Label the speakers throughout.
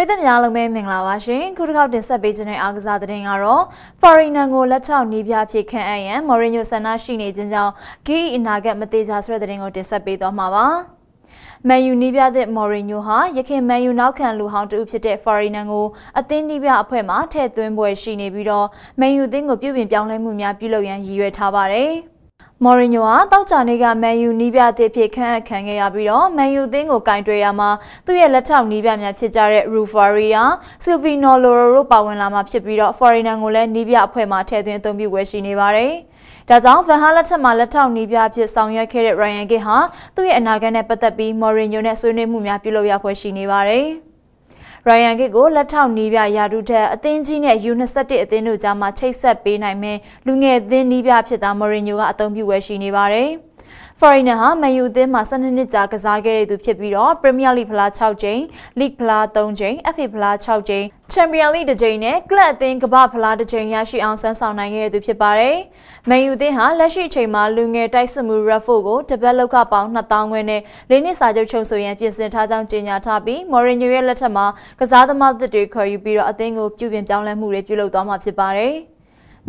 Speaker 1: ပရိသတ်များလုံးပဲမင်္ဂလာပါရှင်ခုတစ်ခေါက်တင်ဆက်ပေးခြင်းတဲ့အားကစားသတင်းကတော့ Foreigner ကိုလက်ထောက်နီးပြဖြစ်ခန့်အပ်ရန် Mourinho ဆန္ဒရှိနေခြင်းကြောင့်ဂီအနာဂတ်မသေးချာဆိုတဲ့သတင်းကိုတင်ဆက်ပေးသွားမှာပါမန်ယူနီးပြတဲ့မော်ရီညိုဟာရခင်မန်ယူနောက်ခံလူဟောင်းတူဖြစ်တဲ့ Foreigner ကိုအသင်းနီးပြအဖွဲ့မှထည့်သွင်းပွဲရှိနေပြီးတော့မန်ယူအသင်းကိုပြုပြင်ပြောင်းလဲမှုများပြုလုပ်ရန်ရည်ရွယ်ထားပါတယ်။ မော်ရီညိုဟာတောက်ချာနေကမန်ယူနီးပြအသစ်ဖြစ်ခန့်အပ်ခံခဲ့ရပြီးတော့မန်ယူအသင်းကိုကင်တွယ်ရမှာသူ့ရဲ့လက်ထောက်နီးပြများဖြစ်ကြတဲ့ Rufaria, Silvino Loro တို့ပါဝင်လာမှာဖြစ်ပြီးတော့ Foreigner ကိုလည်းနီးပြအဖွဲ့မှထည့်သွင်းအသုံးပြုဝယ်ရှိနေပါတယ်။ဒါကြောင့်ဗန်ဟာလက်ထက်မှာလက်ထောက်နီးပြဖြစ်ဆောင်ရွက်ခဲ့တဲ့ Ryan Giggs ဟာသူ့ရဲ့အနာဂတ်နဲ့ပတ်သက်ပြီးမော်ရီညိုနဲ့ဆွေးနွေးမှုများပြုလုပ်ရဖွယ်ရှိနေပါတယ်။ ရိုင်ယန်ဂစ်ကိုလက်ထောက်နီးပြရာထူးထက်အသင်းကြီးနဲ့ U21 အသင်းတို့ကြားမှာချိတ်ဆက်ပေးနိုင်မယ်လူငယ်အသင်းနီးပြဖြစ်တာမော်ရီညိုကအသုံးပြုဝယ်ရှိနေပါတယ်။ Foreigner ဟာမန်ယူအသင်းမှာ12နှစ်ကြာကစားခဲ့တဲ့သူဖြစ်ပြီးတော့ Premier League ဖလား6ကြိမ်၊ League ဖလား3ကြိမ်၊ FA ဖလား6ကြိမ်၊ Champions League တစ်ကြိမ်နဲ့ Club အသင်းကမ္ဘာဖလားတစ်ကြိမ်ရရှိအောင်ဆန်းဆောင်နိုင်ခဲ့တဲ့သူဖြစ်ပါတယ်။မန်ယူအသင်းဟာလက်ရှိအချိန်မှာလူငယ်တိုက်စစ်မှု Raffo ကိုတပတ်လောက်ကပေါင်း2000ခွဲနဲ့လေးနှစ်စာချုပ်ချုပ်ဆိုရန်ပြင်ဆင်ထားကြောင်းကြေညာထားပြီး Mourinho ရဲ့လက်ထက်မှာကစားသမားသစ်တွေခေါ်ယူပြီးတော့အသင်းကိုပြုပြင်ပြောင်းလဲမှုတွေပြုလုပ်သွားမှာဖြစ်ပါတယ်။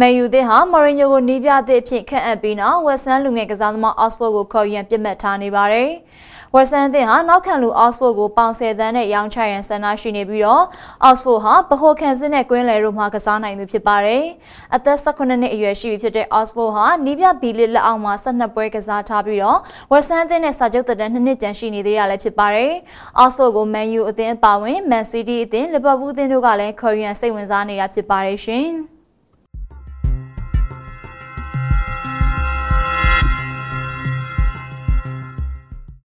Speaker 1: မန်ယူသစ်ဟာမော်ရီညိုကိုနီးပြသစ်အဖြစ်ခန့်အပ်ပြီးနောက်ဝက်ဆန်လူငယ်ကစားသမားအော့စဖို့ကိုခေါ်ယူရန်ပြစ်မှတ်ထားနေပါတယ်။ဝက်ဆန်သစ်ဟာနောက်ခံလူအော့စဖို့ကိုပေါင်ဆယ်သန်းနဲ့ရောင်းချရန်ဆန္ဒရှိနေပြီးတော့အော့စဖို့ဟာဗဟိုခံစစ်နဲ့ကွင်းလယ်တို့မှကစားနိုင်သူဖြစ်ပါတယ်။အသက်18နှစ်အရွယ်ရှိပြီဖြစ်တဲ့အော့စဖို့ဟာနီးပြဘီလစ်လက်အောက်မှာ12ပွဲကစားထားပြီးတော့ဝက်ဆန်သစ်နဲ့စာချုပ်သက်တမ်း2နှစ်ကျန်ရှိနေသေးရလည်းဖြစ်ပါတယ်။အော့စဖို့ကိုမန်ယူအသင်းအပါဝင်မန်စီးတီးအသင်းလီဗာပူးအသင်းတို့ကလည်းခေါ်ယူရန်စိတ်ဝင်စားနေတာဖြစ်ပါတယ်ရှင်။